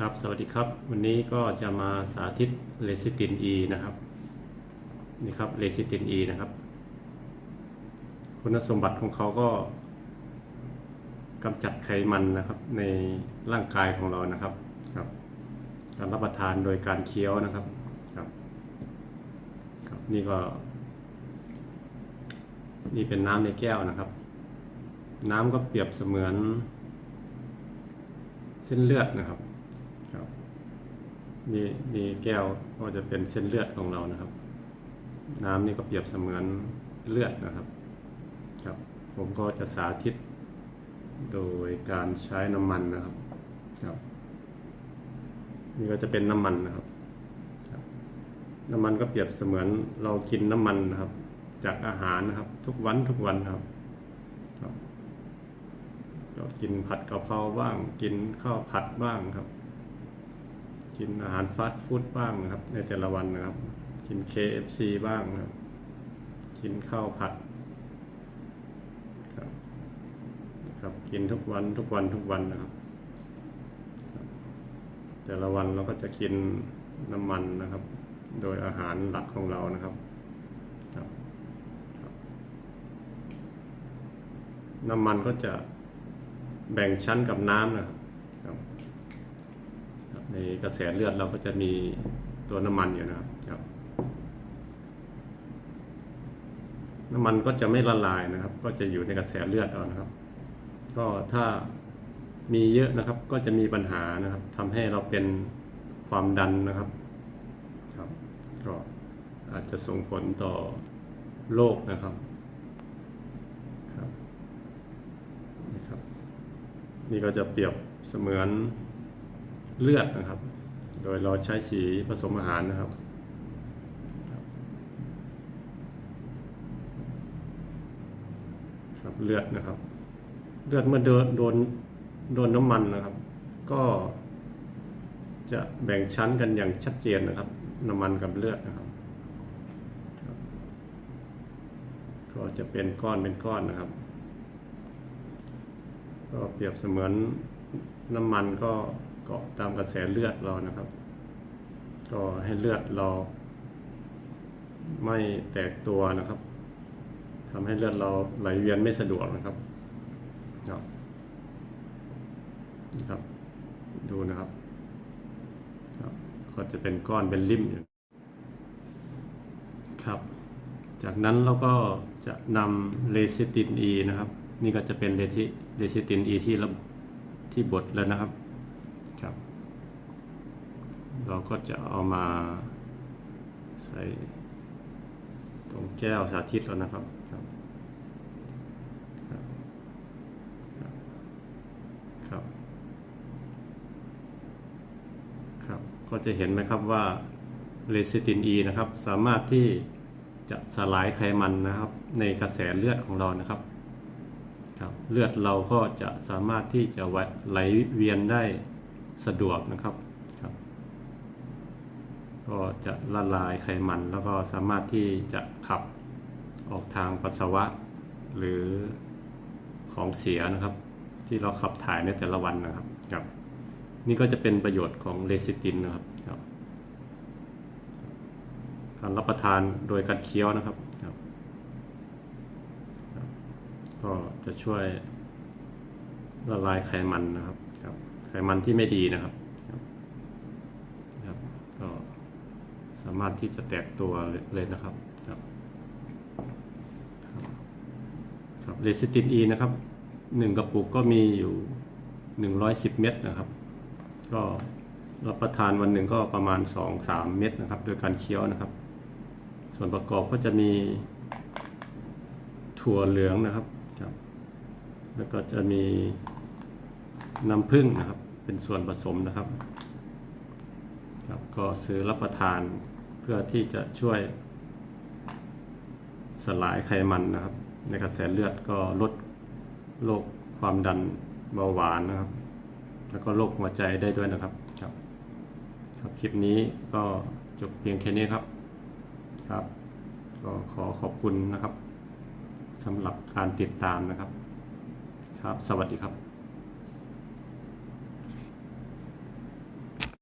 ครับ สวัสดีครับ วันนี้ก็จะมาสาธิตเลซิติน E นะครับ นี่ครับเลซิติน E นะครับ คุณสมบัติของเขาก็กำจัดไขมันนะครับ ในร่างกายของเรานะครับครับ การรับประทานโดยการเคี้ยวนะครับครับ ครับ นี่ก็ นี่เป็นน้ำในแก้วนะครับ น้ำก็เปรียบเสมือนเส้นเลือดนะครับ มีมีแก้วก็จะเป็นเส้นเลือดของเรานะครับ น้ำนี่ก็เปรียบเสมือนเลือดนะครับครับ ผมก็จะสาธิต โดยการใช้น้ำมันนะครับครับนี่ก็จะเป็นน้ำมันนะครับ น้ำมันก็เปรียบเสมือนเรากินน้ำมันนะครับ จากอาหารนะครับ ทุกวันทุกวันครับครับเรากินผัดกะเพราบ้าง กินข้าวผัดบ้างครับ กินอาหารฟาสต์ฟู้ดบ้างนะครับ ในแต่ละวันนะครับ กิน KFC บ้างนะครับ กินข้าวผัดครับครับ กินทุกวันทุกวันทุกวันนะครับ แต่ละวันเราก็จะกินน้ำมันนะครับ โดยอาหารหลักของเรานะครับครับรบน้ำมันก็จะแบ่งชั้นกับน้ำนะครับครับ ในกระแสเลือดเราก็จะมีตัวน้ำมันอยู่นะครับครับ น้ำมันก็จะไม่ละลายนะครับ ก็จะอยู่ในกระแสเลือดเอานะครับ ก็ถ้ามีเยอะนะครับ ก็จะมีปัญหานะครับทำให้เราเป็นความดันนะครับครับ ก็อาจจะส่งผลต่อโรคนะครับครับนี่ก็จะเปรียบเสมือน เลือดนะครับ โดยเราใช้สีผสมอาหารนะครับ ครับเลือดนะครับ เลือดเมื่อโดนโดนโดนน้ำมันนะครับ ก็จะแบ่งชั้นกันอย่างชัดเจนนะครับ น้ำมันกับเลือดนะครับครับก็จะเป็นก้อนเป็นก้อนนะครับ ก็เปรียบเสมือนน้ำมันก็ เกาะตามกระแสเลือดเรานะครับ ก็ให้เลือดเรา ไม่แตกตัวนะครับทำให้เลือดเราไหลเวียนไม่สะดวกนะครับนี่ครับ ดูนะครับครับ ก็จะเป็นก้อนเป็นริ่มอยู่ครับ จากนั้นเราก็จะนำเลซิติน E นะครับ นี่ก็จะเป็นเลซิเลซิติน E ที่ระที่บดแล้วนะครับ ครับ เราก็จะเอามาใส่ตรงแก้วสาธิตแล้วนะครับครับครับครับครับก็จะเห็นไหมครับว่าเลซิติน E นะครับ สามารถที่จะสลายไขมันนะครับ ในกระแสเลือดของเรานะครับครับ เลือดเราก็จะสามารถที่จะไหลเวียนได้ สะดวกนะครับครับ ก็จะละลายไขมันแล้วก็สามารถที่จะขับออกทางปัสสาวะ หรือของเสียนะครับ ที่เราขับถ่ายในแต่ละวันนะครับครับ นี่ก็จะเป็นประโยชน์ของเลซิตินนะครับครับการรับประทานโดยการเคี้ยวนะครับครับก็จะช่วยละลายไขมันนะครับครับ ขมันที่ไม่ดีนะครับครับ ก็สามารถที่จะแตกตัวเลยนะครับครับครับเลซิติน E นะครับหนึ่งกระปุกก็มีอยู่หนึ่งร้อยสิบเม็ดนะครับ ก็รับประทานวันหนึ่งก็ประมาณสองสามเม็ดนะครับ โดยการเคี้ยวนะครับ ส่วนประกอบก็จะมีถั่วเหลืองนะครับครับ แล้วก็จะมี น้ำผึ้งนะครับ เป็นส่วนผสมนะครับครับ ก็ซื้อรับประทานเพื่อที่จะช่วย สลายไขมันนะครับ ในกระแสเลือดก็ลดโรคความดันเบาหวานนะครับ แล้วก็โรคหัวใจได้ด้วยนะครับครับครับคลิปนี้ก็จบเพียงแค่นี้ครับครับ ก็ขอขอบคุณนะครับสำหรับการติดตามนะครับ ครับ สวัสดีครับ